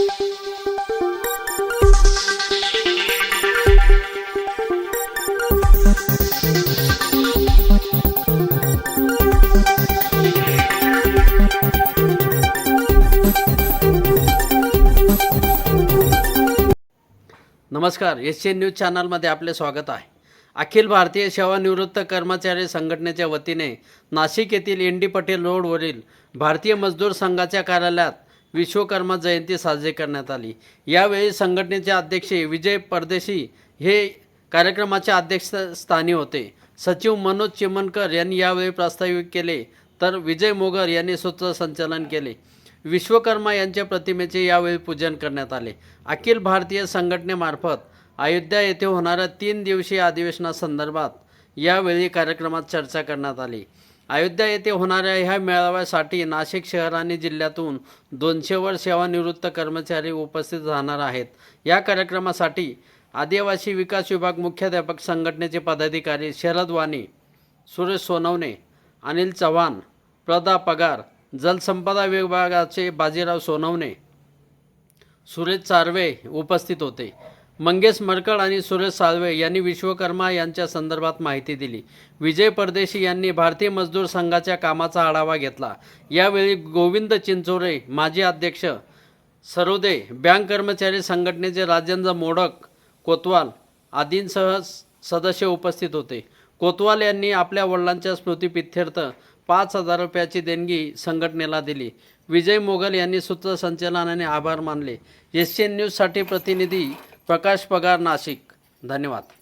नमस्कार S N news चॅनलमध्ये आपले स्वागत आहे. अखिल भारतीय सेवानिवृत्त कर्मचारी संघटनेच्या वतीने नाशिक येथील एन डी पटेल रोडवरील भारतीय मजदूर संघाच्या कार्यालयात विश्वकर्मा जयंती साजरी करण्यात आली. यावेळी संघटनेचे अध्यक्ष विजय परदेशी हे कार्यक्रमाच्या अध्यक्षस्थानी होते. सचिव मनोज चिमनकर यांनी यावेळी प्रास्ताविक केले तर विजय मोगर यांनी सूत्रसंचालन केले. विश्वकर्मा यांच्या प्रतिमेचे यावेळी पूजन करण्यात आले. अखिल भारतीय संघटनेमार्फत अयोध्या येथे होणाऱ्या तीन दिवसीय अधिवेशनासंदर्भात यावेळी कार्यक्रमात चर्चा करण्यात आली. अयोध्या येथे होणाऱ्या ह्या मेळाव्यासाठी नाशिक शहर आणि जिल्ह्यातून दोनशेवर सेवानिवृत्त कर्मचारी उपस्थित राहणार आहेत. या कार्यक्रमासाठी आदिवासी विकास विभाग मुख्याध्यापक संघटनेचे पदाधिकारी शरद वाणी सुरेश सोनवणे अनिल चव्हाण प्रदा पगार जलसंपदा विभागाचे बाजीराव सोनवणे सुरेश चारवे उपस्थित होते. मंगेश मरकड आणि सुरेश साळवे यांनी विश्वकर्मा यांच्या संदर्भात माहिती दिली. विजय परदेशी यांनी भारतीय मजदूर संघाच्या कामाचा आढावा घेतला. यावेळी गोविंद चिंचोरे माजी अध्यक्ष सरोदे बँक कर्मचारी संघटनेचे राजेंद्र मोडक कोतवाल आदींसह सदस्य उपस्थित होते. कोतवाल यांनी आपल्या वडिलांच्या स्मृतीपित्यर्थ पाच हजार रुपयाची देणगी संघटनेला दिली. विजय मोगल यांनी सूत्रसंचालनाने आभार मानले. एस एन न्यूजसाठी प्रतिनिधी प्रकाश पगार नाशिक. धन्यवाद.